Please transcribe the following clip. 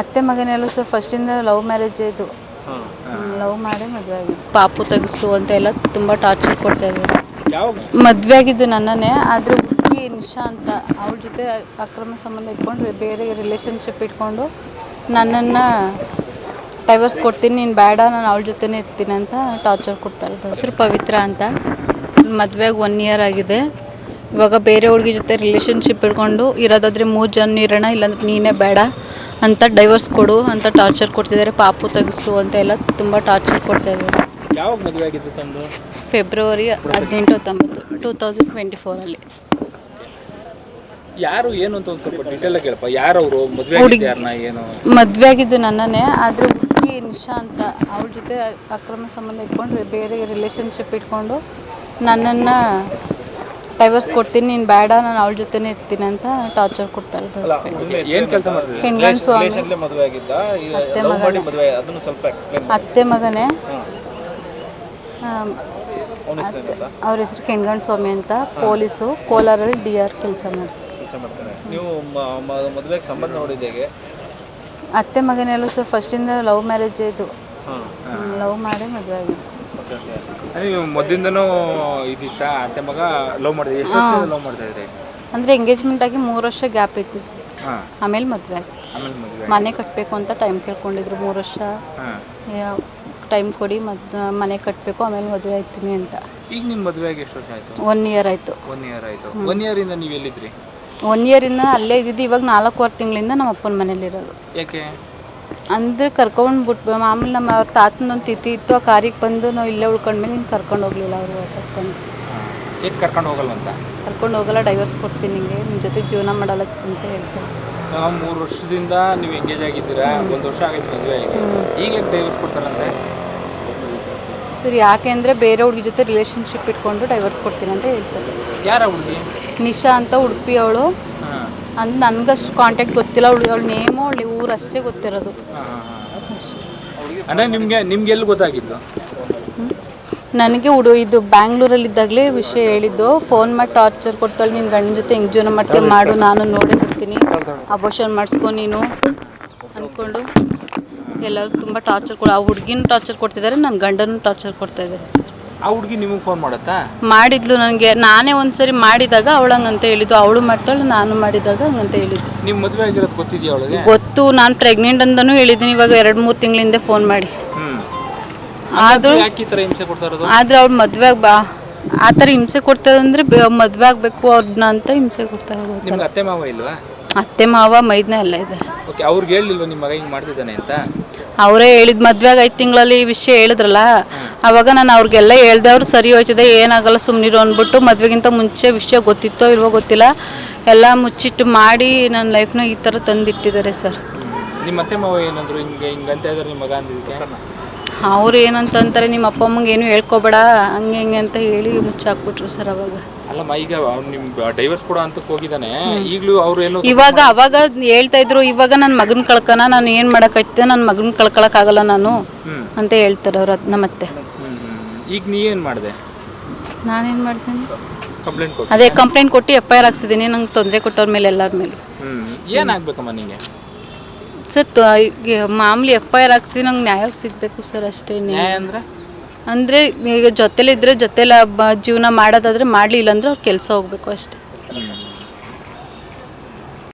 ಅತ್ತೆ ಮಗನೆಲ್ಲ ಸರ್ ಫಸ್ಟಿಂದ ಲವ್ ಮ್ಯಾರೇಜ್ ಇದು. ಲವ್ ಮಾಡಿ ಮದುವೆ ಆಗಿದ್ದು. ಪಾಪು ತೆಗಿಸು ಅಂತ ಎಲ್ಲ ತುಂಬ ಟಾರ್ಚರ್ ಕೊಡ್ತಾ ಇದ್ದಾರೆ. ಮದುವೆ ಆಗಿದ್ದು ನನ್ನನ್ನೇ ಆದರೆ ಹುಡುಗಿ ನಿಶಾ ಅಂತ ಅವಳ ಜೊತೆ ಅಕ್ರಮ ಸಂಬಂಧ ಇಟ್ಕೊಂಡು ಬೇರೆ ರಿಲೇಷನ್ಶಿಪ್ ಇಟ್ಕೊಂಡು ನನ್ನನ್ನು ಡೈವರ್ಸ್ ಕೊಡ್ತೀನಿ ನೀನು ಬೇಡ ನಾನು ಅವಳ ಜೊತೆನೇ ಇರ್ತೀನಿ ಅಂತ ಟಾರ್ಚರ್ ಕೊಡ್ತಾ ಇದ್ದೆ ಹೆಸರು ಪವಿತ್ರ ಅಂತ ಮದುವೆಗೆ ಒನ್ ಇಯರ್ ಆಗಿದೆ. ಇವಾಗ ಬೇರೆ ಹುಡುಗಿ ಜೊತೆ ರಿಲೇಷನ್ಶಿಪ್ ಇಟ್ಕೊಂಡು ಇರೋದಾದ್ರೆ ಮೂರು ಜನ ಇರೋಣ ಇಲ್ಲಾಂದ್ರೆ ನೀನೇ ಬೇಡ. ಅಂತ ಡೈವರ್ಸ್ ಕೊಡು ಅಂತ ಟಾರ್ಚರ್ ಕೊಡ್ತಿದ್ದಾರೆ ಪಾಪು ತೆಗಿಸು ಅಂತ ಎಲ್ಲ ತುಂಬ ಟಾರ್ಚರ್ ಕೊಡ್ತಾ ಇದ್ದಾರೆ. ಯಾವಾಗ ಮದುವೆ ಆಗಿದ್ದು ತಂದು? ಫೆಬ್ರವರಿ ಹದಿನೆಂಟು ಹತ್ತೊಂಬತ್ತು ಟೂ ತೌಸಂಡ್ ಟ್ವೆಂಟಿ ಫೋರಲ್ಲಿ ಯಾರು ಏನು ಅಂತ ಒಂದು ಸ್ವಲ್ಪ ಡೀಟೇಲ್ ಆಗಿ ಹೇಳಪ್ಪ. ಯಾರು ಅವರು ಮದುವೆ ಹುಡುಗಿ. ಆಗಿದ್ದು ಯಾರನ್ನ ಏನು? ಮದುವೆ ಆಗಿದ್ದು ನನ್ನನ್ನೇ ಆದರೆ ಹುಡುಗಿ ನಿಶಾ ಅಂತ ಅವಳ ಜೊತೆ ಅಕ್ರಮ ಸಂಬಂಧ ಇಟ್ಕೊಂಡು ಬೇರೆ ರಿಲೇಷನ್ಶಿಪ್ ಇಟ್ಕೊಂಡು ನನ್ನನ್ನು ಡೈವರ್ಸ್ ಕೊಡ್ತೀನಿ ನೀನು ಬೇಡ ನಾನು ಅವಳ ಜೊತೆನೇ ಇರ್ತೀನಿ ಅಂತ ಟಾರ್ಚರ್ ಕೊಡ್ತಾ ಏನು ಕೆಲಸ ಹೆಂಗನ್ ಸ್ವಾಮಿ. ರಿಲೇಷನ್ಲೇ ಮದುವೆ ಆಗಿದ್ದ? ಅತ್ತೆ ಮಗನೇ. ಮದುವೆ ಅದನ್ನು ಸ್ವಲ್ಪ ಎಕ್ಸ್ಪ್ಲೇನ್ ಅತ್ತೆ ಮಗನೇ. ಅವ್ರ ಹೆಸರು ಕೆಣ್ಗಣ್ ಸ್ವಾಮಿ ಅಂತ ಪೊಲೀಸು ಕೋಲಾರಲ್ಲಿ ಡಿ ಆರ್ ಕೆಲಸ ಮಾಡ್ತಾರೆ. ನೀವು ಮದುವೆಗೆ ಸಂಬಂಧ ಅತ್ತೆ ಮಗನೆಲ್ಲ ಸರ್ ಫಸ್ಟಿಂದ ಲವ್ ಮ್ಯಾರೇಜ್ ಇದು. ಲವ್ ಮಾಡಿ ಮದುವೆ ಆಗಿದ್ದು. ಓಕೆ ಓಕೆ ನೀವು ಮೊದಲಿಂದನೂ ಇದಿತ್ತ. ಅತ್ತೆ ಮಗ ಲವ್ ಮಾಡಿದೆ ಎಷ್ಟು ವರ್ಷ ಲವ್ ಮಾಡ್ತಾ ಇದ್ರಿ? ಅಂದರೆ ಎಂಗೇಜ್ಮೆಂಟ್ ಆಗಿ ಮೂರು ವರ್ಷ ಗ್ಯಾಪ್ ಇತ್ತು ಸರ್. ಹಾಂ. ಆಮೇಲೆ ಮದುವೆ. ಆಮೇಲೆ ಮದುವೆ ಮನೆ ಕಟ್ಟಬೇಕು ಅಂತ ಟೈಮ್ ಕೇಳ್ಕೊಂಡಿದ್ರು ಮೂರು ವರ್ಷ. ಹಾಂ. ಟೈಮ್ ಕೊಡಿ ಮತ್ತು ಮನೆ ಕಟ್ಟಬೇಕು ಆಮೇಲೆ ಮದುವೆ ಆಯ್ತೀನಿ ಅಂತ. ಈಗ ನಿಮ್ಮ ಮದುವೆಗೆ ಎಷ್ಟು ವರ್ಷ ಆಯ್ತು? ಒನ್ ಇಯರ್ ಆಯಿತು. ಒನ್ ಇಯರ್ ಆಯ್ತು. ಒನ್ ಇಂದ ನೀವು ಎಲ್ಲಿದ್ರಿ? ಒನ್ ಇಂದ ಅಲ್ಲೇ ಇದ್ದಿದ್ದು ಇವಾಗ ನಾಲ್ಕೂವರೆ ತಿಂಗಳಿಂದ ನಮ್ಮ ಅಪ್ಪನ ಮನೇಲಿರೋದು ಯಾಕೆ? ಅಂದರೆ ಕರ್ಕೊಂಡು ಬಿಟ್ಟು ಮಾಮೂಲಿ ನಮ್ಮ ಅವ್ರ ತಾತನೊಂದು ತಿಥಿ ಇತ್ತು ಆ ಕಾರಿಗೆ ಬಂದು ನಾವು ಇಲ್ಲೇ ಉಳ್ಕೊಂಡ್ಮೇಲೆ ಹಿಂಗೆ ಕರ್ಕೊಂಡು ಹೋಗ್ಲಿಲ್ಲ ಅವರು ವಾಪಸ್ ಬಂದು. ಕರ್ಕೊಂಡು ಹೋಗಲ್ಲ ಅಂತ ಕರ್ಕೊಂಡು ಹೋಗಲ್ಲ ಡೈವರ್ಸ್ ಕೊಡ್ತೀನಿ ನಿಂಗೆ ನಿಮ್ಮ ಜೊತೆ ಜೀವನ ಮಾಡಲ್ಲ ಅಂತ ಹೇಳ್ತಾರೆ ನಾವು ಮೂರು ವರ್ಷದಿಂದ ನೀವು ಎಂಗೇಜ್ ಆಗಿದ್ದೀರಾ ಒಂದು ವರ್ಷ ಆಗೈತೆ ಮದುವೆ ಆಗಿ. ಈಗ ಯಾಕೆ ಡೈವರ್ಸ್ ಕೊಡ್ತಾರಂತೆ? ಸರಿ ಯಾಕೆ ಅಂದರೆ ಬೇರೆ ಹುಡುಗಿ ಜೊತೆ ರಿಲೇಷನ್ಶಿಪ್ ಇಟ್ಕೊಂಡು ಡೈವರ್ಸ್ ಕೊಡ್ತೀನಿ ಅಂತ ಹೇಳ್ತಾರೆ. ಯಾರ ಹುಡುಗಿ? ನಿಶಾ ಅಂತ ಉಡುಪಿ ಅವಳು. ಅಂದ್ರೆ ನನಗಷ್ಟು ಕಾಂಟ್ಯಾಕ್ಟ್ ಗೊತ್ತಿಲ್ಲ. ಅವಳು ಅವಳ ನೇಮು ಅವಳಿ ಊರು ಅಷ್ಟೇ ಗೊತ್ತಿರೋದು. ಅಷ್ಟೇ. ನಿಮಗೆ ನಿಮ್ಗೆ ಎಲ್ಲಿ ಗೊತ್ತಾಗಿದ್ದು? ನನಗೆ ಹುಡು ಇದು ಬ್ಯಾಂಗ್ಳೂರಲ್ಲಿದ್ದಾಗಲೇ ವಿಷಯ ಹೇಳಿದ್ದು. ಫೋನ್ ಮಾಡಿ ಟಾರ್ಚರ್ ಕೊಡ್ತಾಳೆ. ನಿನ್ನ ಗಂಡನ ಜೊತೆ ಹೆಂಗೆ ಜೀವನ ಮಾಡ್ತೀನಿ ಮಾಡು. ನಾನು ನೋಡಿ ಬರ್ತೀನಿ. ಅಬೋಷನ್ ಮಾಡಿಸ್ಕೊ ನೀನು ಅಂದ್ಕೊಂಡು ಎಲ್ಲರೂ ತುಂಬ ಟಾರ್ಚರ್ ಕೊಡ ಆ ಹುಡುಗಿನ ಟಾರ್ಚರ್ ಕೊಡ್ತಿದ್ದಾರೆ ನನ್ನ ಗಂಡನೂ ಟಾರ್ಚರ್ ಕೊಡ್ತಾ ಇದ್ದಾರೆ. ಆ ಹುಡುಗಿ ನಿಮಗೆ ಫೋನ್ ಮಾಡುತ್ತಾ? ಮಾಡಿದ್ಲು ನನಗೆ ನಾನೇ ಒಂದ್ಸರಿ ಮಾಡಿದಾಗ ಅವಳು ಹಂಗಂತ ಹೇಳಿದ್ದು. ಅವಳು ಮಾಡ್ತಾಳು ನಾನು ಮಾಡಿದಾಗ ಹಂಗಂತ ಹೇಳಿದ್ದು. ನಿಮ್ಮ ಮದುವೆ ಆಗಿರೋದು ಗೊತ್ತಿದೆಯಾ ಅವಳಿಗೆ? ಗೊತ್ತು. ನಾನು ಪ್ರೆಗ್ನೆಂಟ್ ಅಂತಾನೂ ಹೇಳಿದ್ದೀನಿ. ಇವಾಗ ಎರಡು ಮೂರು ತಿಂಗಳಿಂದ ಫೋನ್ ಮಾಡಿ. ಆದರೂ ಯಾಕೆ ಈ ಥರ ಹಿಂಸೆ ಕೊಡ್ತಾ ಇರೋದು? ಆದ್ರೆ ಅವ್ಳು ಮದ್ವೆ ಆಗ್ ಬಾ ಆ ಥರ ಹಿಂಸೆ ಕೊಡ್ತಾರಂದ್ರೆ ಅಂದ್ರೆ ಮದ್ವೆ ಆಗಬೇಕು ಅವ್ರನ್ನ ಅಂತ ಹಿಂಸೆ ಕೊಡ್ತಾ ಅತ್ತೆ ಮಾವ ಇಲ್ವಾ? ಅತ್ತೆ ಮಾವ ಮೈದ್ನ ಎಲ್ಲ ಇದೆ ಓಕೆ ಅವ್ರಿಗೆ ಹೇಳಿಲ್ವಾ ನಿಮ್ಮ ಮಗ ಹಿಂಗೆ ಮಾಡ್ತಿದ್ದಾನೆ ಅಂತ? ಅವರೇ ಹೇಳಿದ ಮದ್ವೆಗೆ ಐದು ತಿಂಗಳಲ್ಲಿ ಈ ವಿಷಯ ಹೇಳಿದ್ರಲ್ಲ ಅವಾಗ ನಾನು ಅವ್ರಿಗೆಲ್ಲ ಹೇಳ್ದೆ ಅವ್ರು ಸರಿ ಹೋಯ್ತದೆ ಏನಾಗಲ್ಲ ಸುಮ್ಮನಿರು ಅಂದ್ಬಿಟ್ಟು ಮದುವೆಗಿಂತ ಮುಂಚೆ ವಿಷಯ ಗೊತ್ತಿತ್ತೋ ಇಲ್ವೋ ಗೊತ್ತಿಲ್ಲ ಎಲ್ಲ ಮುಚ್ಚಿಟ್ಟು ಮಾಡಿ ನನ್ನ ಲೈಫ್ನ ಈ ಥರ ತಂದಿಟ್ಟಿದ್ದಾರೆ ಸರ್. ನಿಮ್ಮ ಅತ್ತೆ ಮಾವ ಏನಂದ್ರು ಹಿಂಗೆ ಹಿಂಗಂತ ಇದ್ದಾರೆ ನಿಮ್ಮ ಮಗ ಅಂದಿದ್ದಕ್ಕೆ? ಅವ್ರು ಏನಂತ ಅಂತಾರೆ ನಿಮ್ಮ ಅಪ್ಪ ಅಮ್ಮಂಗೆ ಏನು ಹೇಳ್ಕೊಬೇಡ ಹಂಗೆ ಹಿಂಗೆ ಅಂತ ಹೇಳಿ ಮುಚ್ಚಾಕ್ಬಿಟ್ರು ಸರ್ ಅವಾಗ. ಅಲ್ಲಮ್ಮ ಈಗ ನಿಮ್ ನಿಮ್ಗೆ ಡೈವರ್ಸ್ ಕೂಡ ಅಂತಕ್ಕೆ ಹೋಗಿದ್ದಾನೆ ಈಗಲೂ ಅವ್ರು ಏನು ಇವಾಗ ಅವಾಗ ಹೇಳ್ತಾ ಇದ್ರು ಇವಾಗ ನನ್ನ ಮಗನ ಕಳ್ಕನ ನಾನು ಏನು ಮಾಡೋಕ್ಕೈತೆ ನನ್ನ ಮಗನ ಕಳ್ಕೊಳಕ್ಕಾಗಲ್ಲ ನಾನು ಅಂತ ಹೇಳ್ತಾರೆ ಅವ್ರ ನಮ್ಮತ್ತೆ. ಹ್ಮ್. ಈಗ ನೀ ಏನು ಮಾಡಿದೆ? ನಾನೇನ್ ಮಾಡ್ತೀನಿ? ಕಂಪ್ಲೇಂಟ್ ಕೊಟ್ಟು. ಅದೇ ಕಂಪ್ಲೇಂಟ್ ಕೊಟ್ಟು ಎಫ್ ಐ ಆರ್ ಹಾಕ್ಸಿದ್ದೀನಿ ನಂಗೆ ತೊಂದರೆ ಕೊಟ್ಟವ್ರ ಮೇಲೆ ಎಲ್ಲರ ಮೇಲೆ. ಏನಾಗಬೇಕಮ್ಮ ನಿಂಗೆ? ಸರ್ ಮಾಮೂಲಿ ಎಫ್ ಐ ಆರ್ ಹಾಕ್ಸಿ ನಂಗೆ ನ್ಯಾಯಕ್ಕೆ ಸಿಗಬೇಕು ಸರ್ ಅಷ್ಟೇ ನ್ಯಾಯ ಅಂದರೆ? ಅಂದರೆ ಈಗ ಜೊತೆಲಿದ್ರೆ ಜೊತೆಲ ಜೀವನ ಮಾಡೋದಾದ್ರೆ ಮಾಡಲಿಲ್ಲ ಅಂದ್ರೆ ಅವ್ರು ಕೆಲಸ ಹೋಗ್ಬೇಕು ಅಷ್ಟೇ.